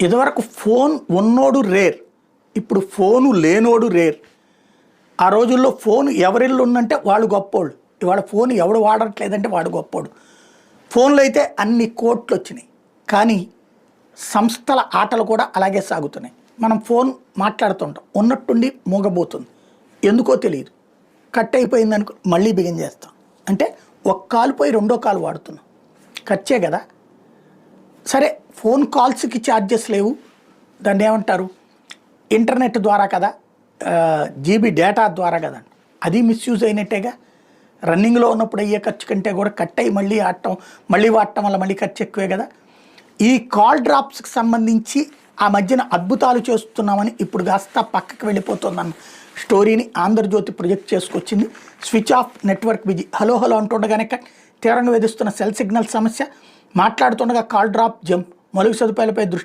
ఇదివరకు ఫోన్ ఉన్నోడు రేర్. ఇప్పుడు ఫోను లేనోడు రేర్. ఆ రోజుల్లో ఫోన్ ఎవరిల్లు ఉందంటే వాళ్ళు గొప్పోళ్ళు. ఇవాళ ఫోన్ ఎవడు వాడట్లేదంటే వాడు గొప్పోడు. ఫోన్లు అయితే అన్ని కోట్లు వచ్చినాయి కానీ సంస్థల ఆటలు కూడా అలాగే సాగుతున్నాయి. మనం ఫోన్ మాట్లాడుతుంటాం. ఉన్నట్టుండి మూగబోతుంది. ఎందుకో తెలియదు. కట్ అయిపోయిందనుకో మళ్ళీ బిగిన్ చేస్తాం. అంటే ఒక కాలు పోయి రెండో కాలు వాడుతున్నాం. ఖర్చే కదా. సరే ఫోన్ కాల్స్కి ఛార్జెస్ లేవు. దాన్ని ఏమంటారు? ఇంటర్నెట్ ద్వారా కదా జీబీ డేటా ద్వారా కదా. అది మిస్యూజ్ అయినట్టేగా? రన్నింగ్లో ఉన్నప్పుడు అయ్యే ఖర్చు కంటే కూడా కట్ అయ్యి మళ్ళీ ఆడటం మళ్ళీ వాడటం వల్ల మళ్ళీ ఖర్చు ఎక్కువే కదా. ఈ కాల్ డ్రాప్స్కి సంబంధించి ఆ మధ్యన అద్భుతాలు చేస్తున్నామని ఇప్పుడు కాస్త పక్కకి వెళ్ళిపోతుందన్న స్టోరీని ఆంధ్రజ్యోతి ప్రొజెక్ట్ చేసుకొచ్చింది. Switch off network busy. Hello hello అంటుండగానే cut. తీవ్రంగా వేధిస్తున్న సెల్ సిగ్నల్ సమస్య. మాట్లాడుతుండగా కాల్ డ్రాప్ జంప్ మలుగు సదుపాయాలపై దృష్టి